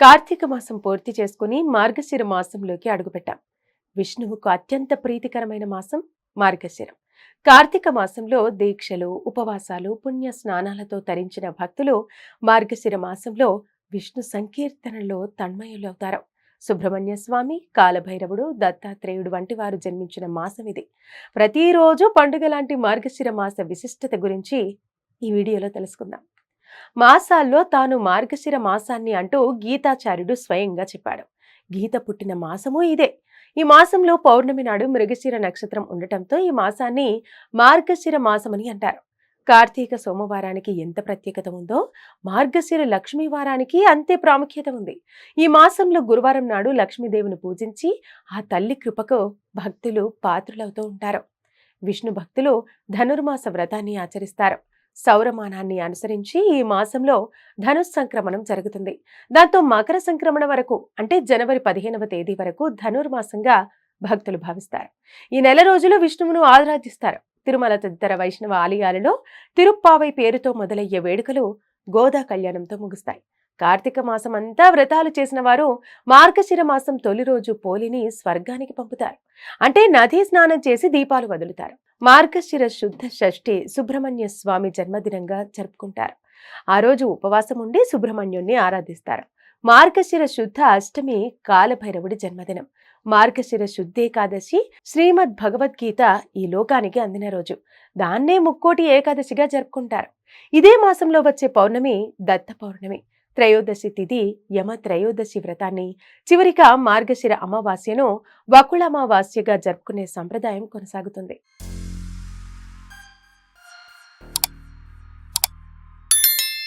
కార్తీక మాసం పూర్తి చేసుకుని మార్గశిర మాసంలోకి అడుగుపెట్టాం. విష్ణువుకు అత్యంత ప్రీతికరమైన మాసం మార్గశిరం. కార్తీక మాసంలో దీక్షలు ఉపవాసాలు పుణ్య స్నానాలతో తరించిన భక్తులు మార్గశిర మాసంలో విష్ణు సంకీర్తనలో తన్మయులవుతారు. సుబ్రహ్మణ్య స్వామి కాలభైరవుడు దత్తాత్రేయుడు వంటి వారు జన్మించిన మాసం ఇది ప్రతిరోజు పండుగ లాంటి మార్గశిర మాస విశిష్టత గురించి ఈ వీడియోలో తెలుసుకుందాం. మాసాల్లో తాను మార్గశిర మాసాన్ని అంటూ గీతాచార్యుడు స్వయంగా చెప్పాడు. గీత పుట్టిన మాసము ఇదే. ఈ మాసంలో పౌర్ణమి నాడు మృగశిర నక్షత్రం ఉండటంతో ఈ మాసాన్ని మార్గశిర మాసమని అంటారు. కార్తీక సోమవారానికి ఎంత ప్రత్యేకత ఉందో మార్గశిర లక్ష్మీ వారానికి అంతే ప్రాముఖ్యత ఉంది. ఈ మాసంలో గురువారం నాడు లక్ష్మీదేవిని పూజించి ఆ తల్లి కృపకు భక్తులు పాత్రులవుతూ ఉంటారు. విష్ణు భక్తులు ధనుర్మాస వ్రతాన్ని ఆచరిస్తారు. సౌరమానాన్ని అనుసరించి ఈ మాసంలో ధనుస్ సంక్రమణం జరుగుతుంది. దాంతో మకర సంక్రమణ వరకు అంటే జనవరి పదిహేనవ తేదీ వరకు ధనుర్మాసంగా భక్తులు భావిస్తారు. ఈ నెల రోజులు విష్ణువును ఆరాధిస్తారు. తిరుమల తదితర వైష్ణవ ఆలయాలలో తిరుప్పావై పేరుతో మొదలయ్యే వేడుకలు గోదా కళ్యాణంతో ముగుస్తాయి. కార్తీక మాసం అంతా వ్రతాలు చేసిన వారు మార్గశిర మాసం తొలి రోజు పోలిని స్వర్గానికి పంపుతారు. అంటే నదీ స్నానం చేసి దీపాలు వదులుతారు. మార్గశిర శుద్ధ షష్ఠి సుబ్రహ్మణ్య స్వామి జన్మదినంగా జరుపుకుంటారు. ఆ రోజు ఉపవాసం ఉండి సుబ్రహ్మణ్యుణ్ణి ఆరాధిస్తారు. మార్గశిర శుద్ధ అష్టమి కాలభైరవుడి జన్మదినం. మార్గశిర శుద్ధేకాదశి శ్రీమద్ భగవద్గీత ఈ లోకానికి అందిన రోజు. దాన్నే ముక్కోటి ఏకాదశిగా జరుపుకుంటారు. ఇదే మాసంలో వచ్చే పౌర్ణమి దత్త పౌర్ణమి. త్రయోదశి తిథి యమ త్రయోదశి వ్రతాన్ని చివరిగా మార్గశిర అమావాస్యను వకుళ అమావాస్యగా జరుపుకునే సంప్రదాయం కొనసాగుతుంది.